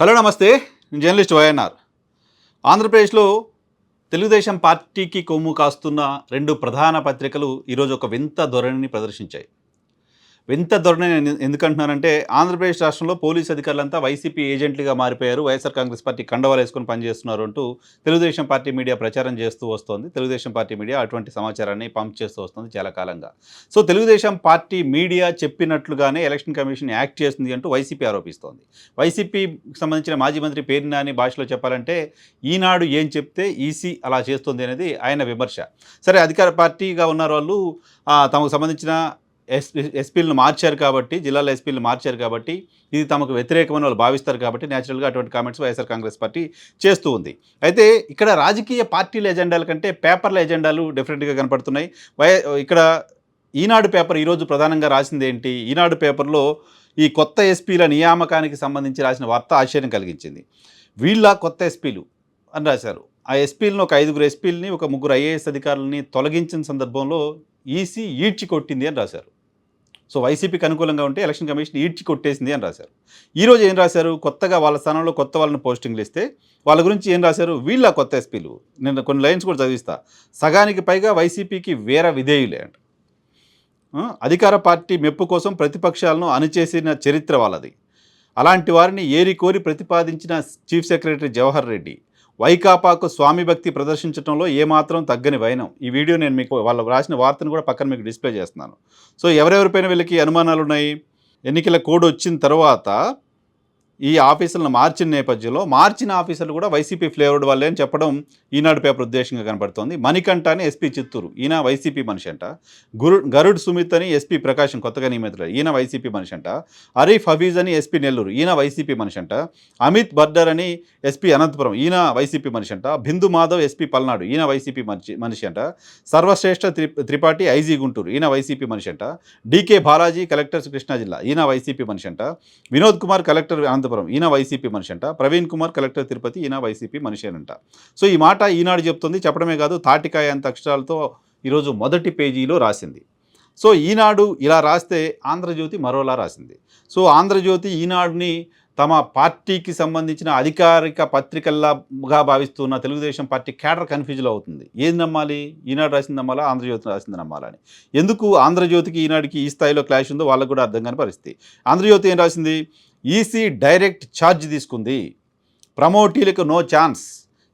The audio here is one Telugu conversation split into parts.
హలో నమస్తే. నేను జర్నలిస్ట్ వైఎన్ఆర్. ఆంధ్రప్రదేశ్లో తెలుగుదేశం పార్టీకి కొమ్ము కాస్తున్న రెండు ప్రధాన పత్రికలు ఈరోజు ఒక వింత ధోరణిని ప్రదర్శించాయి. వింత ధోరణి ఎందుకంటున్నానంటే ఆంధ్రప్రదేశ్ రాష్ట్రంలో పోలీస్ అధికారులంతా వైసీపీ ఏజెంట్లుగా మారిపోయారు. వైఎస్ఆర్ కాంగ్రెస్ పార్టీ కండవాలు వేసుకొని పనిచేస్తున్నారు అంటూ తెలుగుదేశం పార్టీ మీడియా ప్రచారం చేస్తూ వస్తోంది. తెలుగుదేశం పార్టీ మీడియా అటువంటి సమాచారాన్ని పంప్ చేస్తూ వస్తుంది చాలా కాలంగా. సో తెలుగుదేశం పార్టీ మీడియా చెప్పినట్లుగానే ఎలక్షన్ కమిషన్ యాక్ట్ చేస్తుంది అంటూ వైసీపీ ఆరోపిస్తోంది. వైసీపీకి సంబంధించిన మాజీ మంత్రి పేరినాని భాషలో చెప్పాలంటే ఈనాడు ఏం చెప్తే ఈసీ అలా చేస్తుంది అనేది ఆయన విమర్శ. సరే అధికార పార్టీగా ఉన్న వాళ్ళు తమకు సంబంధించిన ఎస్పీ ఎస్పీలను మార్చారు కాబట్టి జిల్లాల ఎస్పీలను మార్చారు కాబట్టి ఇది తమకు వ్యతిరేకమని వాళ్ళు భావిస్తారు కాబట్టి న్యాచురల్గా అటువంటి కామెంట్స్ వైఎస్ఆర్ కాంగ్రెస్ పార్టీ చేస్తూ ఉంది. అయితే ఇక్కడ రాజకీయ పార్టీల ఎజెండాల కంటే పేపర్ల ఎజెండాలు డిఫరెంట్గా కనపడుతున్నాయి. వై ఇక్కడ ఈనాడు పేపర్ ఈరోజు ప్రధానంగా రాసింది ఏంటి? ఈనాడు పేపర్లో ఈ కొత్త ఎస్పీల నియామకానికి సంబంధించి రాసిన వార్త ఆశ్చర్యం కలిగించింది. వీళ్ళ కొత్త ఎస్పీలు అని రాశారు. ఆ ఎస్పీలను ఒక ఐదుగురు ఎస్పీలని ఒక ముగ్గురు ఐఏఎస్ అధికారులని తొలగించిన సందర్భంలో ఈసీ ఈడ్చి కొట్టింది అని రాశారు. సో వైసీపీకి అనుకూలంగా ఉంటే ఎలక్షన్ కమిషన్ ఈడ్చి కొట్టేసింది అని రాశారు. ఈరోజు ఏం రాశారు? కొత్తగా వాళ్ళ స్థానంలో కొత్త వాళ్ళని పోస్టింగ్లు ఇస్తే వాళ్ళ గురించి ఏం రాశారు? వీళ్ళ కొత్త ఎస్పీలు. నేను కొన్ని లైన్స్ కూడా చదివిస్తా. సగానికి పైగా వైసీపీకి వేర విధేయులే అంట. అధికార పార్టీ మెప్పు కోసం ప్రతిపక్షాలను అణిచేసిన చరిత్ర వాళ్ళది. అలాంటి వారిని ఏరి కోరి ప్రతిపాదించిన చీఫ్ సెక్రటరీ జవహర్ రెడ్డి వైకాపాకు స్వామి భక్తి ప్రదర్శించడంలో ఏమాత్రం తగ్గని వైనం. ఈ వీడియో నేను మీకు వాళ్ళు రాసిన వార్తను కూడా పక్కన మీకు డిస్ప్లే చేస్తున్నాను. సో ఎవరెవరిపైన వీళ్ళకి అనుమానాలు ఉన్నాయి ఎన్నికల కోడ్ వచ్చిన తర్వాత ఈ ఆఫీసులను మార్చిన నేపథ్యంలో మార్చిన ఆఫీసర్లు కూడా వైసీపీ ఫ్లేవర్డ్ వాళ్ళే అని చెప్పడం ఈనాడు పేపర్ ఉద్దేశంగా కనబడుతోంది. మణికంఠ అని ఎస్పీ చిత్తూరు. ఈయన వైసీపీ మనిషి అంట. గురు గరుడ్ సుమిత్ అని ఎస్పీ ప్రకాశం కొత్తగా నియమితులు ఈయన వైసీపీ మనిషి అంట. అరీఫ్ హఫీజ్ అని ఎస్పీ నెల్లూరు. ఈయన వైసీపీ మనిషి అంట. అమిత్ బర్డర్ అని ఎస్పీ అనంతపురం. ఈయన వైసీపీ మనిషి అంట. బిందు మాధవ్ ఎస్పీ పల్నాడు. ఈయన వైసీపీ మనిషి మనిషి అంట. సర్వశ్రేష్ఠ త్రి త్రిపాఠి ఐజీ గుంటూరు. ఈయన వైసీపీ మనిషి అంట. డీకే బాలాజీ కలెక్టర్ కృష్ణా జిల్లా. ఈయన వైసీపీ మనిషి అంట. వినోద్ కుమార్ కలెక్టర్ అనంతపురం ఈయన వైసీపీ మనిషి అంట ప్రవీణ్ కుమార్ కలెక్టర్ తిరుపతి ఈయన వైసీపీ మనిషి అంట సో ఈ మాట ఈనాడు చెప్తుంది. చెప్పడమే కాదు తాటికాయ అంత అక్షరాలతో ఈరోజు మొదటి పేజీలో రాసింది. సో ఈనాడు ఇలా రాస్తే ఆంధ్రజ్యోతి మరోలా రాసింది. సో ఆంధ్రజ్యోతి ఈనాడుని తమ పార్టీకి సంబంధించిన అధికారిక పత్రికల్లాగా భావిస్తున్న తెలుగుదేశం పార్టీ క్యాడర్ కన్ఫ్యూజ్లో అవుతుంది. ఏది నమ్మాలి? ఈనాడు రాసింది నమ్మాలా? ఆంధ్రజ్యోతి రాసింది నమ్మాలని ఎందుకు ఆంధ్రజ్యోతికి ఈనాడుకి ఈ స్థాయిలో క్లాష్ ఉందో వాళ్ళకు కూడా అర్థం కాని పరిస్థితి. ఆంధ్రజ్యోతి ఏం రాసింది? ఈసీ డైరెక్ట్ ఛార్జ్ తీసుకుంది. ప్రమోటీలకు నో ఛాన్స్.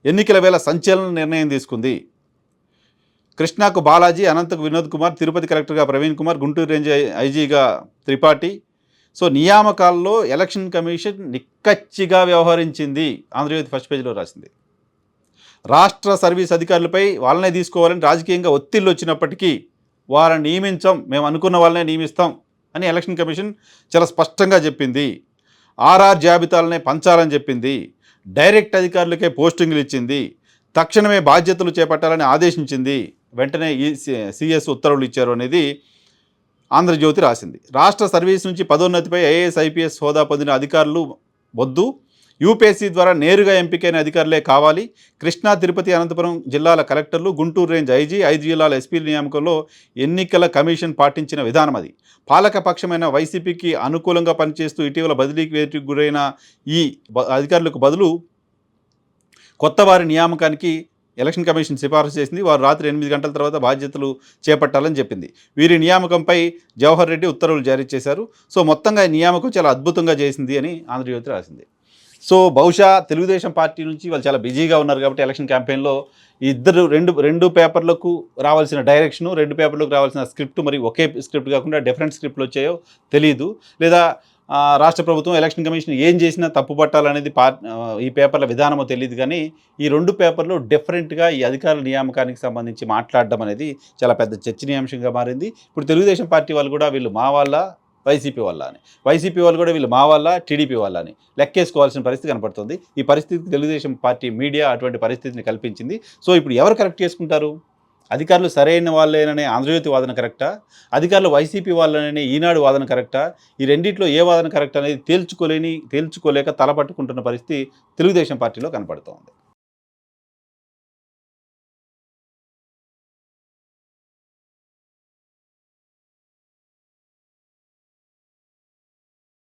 ఎన్నికల వేళ సంచలన నిర్ణయం తీసుకుంది. కృష్ణాకు బాలాజీ అనంతకు వినోద్ కుమార్ తిరుపతి కలెక్టర్గా ప్రవీణ్ కుమార్ గుంటూరు రేంజ్ ఐజీగా త్రిపాఠి. సో నియామకాల్లో ఎలక్షన్ కమిషన్ నిక్కచ్చిగా వ్యవహరించింది. ఆంధ్రజ్యోతి ఫస్ట్ పేజీలో రాసింది. రాష్ట్ర సర్వీస్ అధికారులపై వాళ్ళనే తీసుకోవాలని రాజకీయంగా ఒత్తిళ్ళు వచ్చినప్పటికీ వారిని నియమించాం. మేము అనుకున్న వాళ్ళనే నియమిస్తాం అని ఎలక్షన్ కమిషన్ చాలా స్పష్టంగా చెప్పింది. ఆర్ఆర్ జాబితాలనే పంచాలని చెప్పింది. డైరెక్ట్ అధికారులకే పోస్టింగ్లు ఇచ్చింది. తక్షణమే బాధ్యతలు చేపట్టాలని ఆదేశించింది. వెంటనే ఈ సిఎస్ ఉత్తర్వులు ఇచ్చారు అనేది ఆంధ్రజ్యోతి రాసింది. రాష్ట్ర సర్వీస్ నుంచి పదోన్నతిపై ఐఏఎస్ ఐపీఎస్ హోదా పొందిన అధికారులు వద్దు. యూపీఎస్సీ ద్వారా నేరుగా ఎంపికైన అధికారులే కావాలి. కృష్ణా తిరుపతి అనంతపురం జిల్లాల కలెక్టర్లు గుంటూరు రేంజ్ ఐజీ ఐదు జిల్లాల ఎస్పీల నియామకంలో ఎన్నికల కమిషన్ పాటించిన విధానం అది. పాలకపక్షమైన వైసీపీకి అనుకూలంగా పనిచేస్తూ ఇటీవల బదిలీకి గురైన ఈ అధికారులకు బదులు కొత్త వారి నియామకానికి ఎలక్షన్ కమిషన్ సిఫారసు చేసింది. వారు రాత్రి ఎనిమిది గంటల తర్వాత బాధ్యతలు చేపట్టాలని చెప్పింది. వీరి నియామకంపై జవహర్ రెడ్డి ఉత్తర్వులు జారీ చేశారు. సో మొత్తంగా ఈ నియామకం చాలా అద్భుతంగా చేసింది అని ఆంధ్రజ్యోతి రాసింది. సో బహుశా తెలుగుదేశం పార్టీ నుంచి వాళ్ళు చాలా బిజీగా ఉన్నారు కాబట్టి ఎలక్షన్ క్యాంపెయిన్లో ఇద్దరు రెండు రెండు పేపర్లకు రావాల్సిన డైరెక్షను రెండు పేపర్లకు రావాల్సిన స్క్రిప్ట్ మరి ఒకే స్క్రిప్ట్ కాకుండా డిఫరెంట్ స్క్రిప్ట్లు వచ్చాయో తెలియదు లేదా రాష్ట్ర ప్రభుత్వం ఎలక్షన్ కమిషన్ ఏం చేసినా తప్పు పట్టాలనేది ఈ పేపర్ల విధానమో తెలియదు కానీ ఈ రెండు పేపర్లు డిఫరెంట్గా ఈ అధికారుల నియామకానికి సంబంధించి మాట్లాడడం అనేది చాలా పెద్ద చర్చనీయాంశంగా మారింది. ఇప్పుడు తెలుగుదేశం పార్టీ వాళ్ళు కూడా వీళ్ళు మా వాళ్ళ వైసీపీ వల్ల అని వైసీపీ వాళ్ళు కూడా వీళ్ళు మా వల్ల టీడీపీ వల్ల అని లెక్కేసుకోవాల్సిన పరిస్థితి కనపడుతుంది. ఈ పరిస్థితి తెలుగుదేశం పార్టీ మీడియా అటువంటి పరిస్థితిని కల్పించింది. సో ఇప్పుడు ఎవరు కరెక్ట్ చేసుకుంటారు? అధికారులు సరైన వాళ్ళేననే ఆంధ్రజ్యోతి వాదన కరెక్టా? అధికారులు వైసీపీ వాళ్ళనే ఈనాడు వాదన కరెక్టా? ఈ రెండిట్లో ఏ వాదన కరెక్ట్ అనేది తేల్చుకోలేని తేల్చుకోలేక తలపట్టుకుంటున్న పరిస్థితి తెలుగుదేశం పార్టీలో కనపడుతోంది.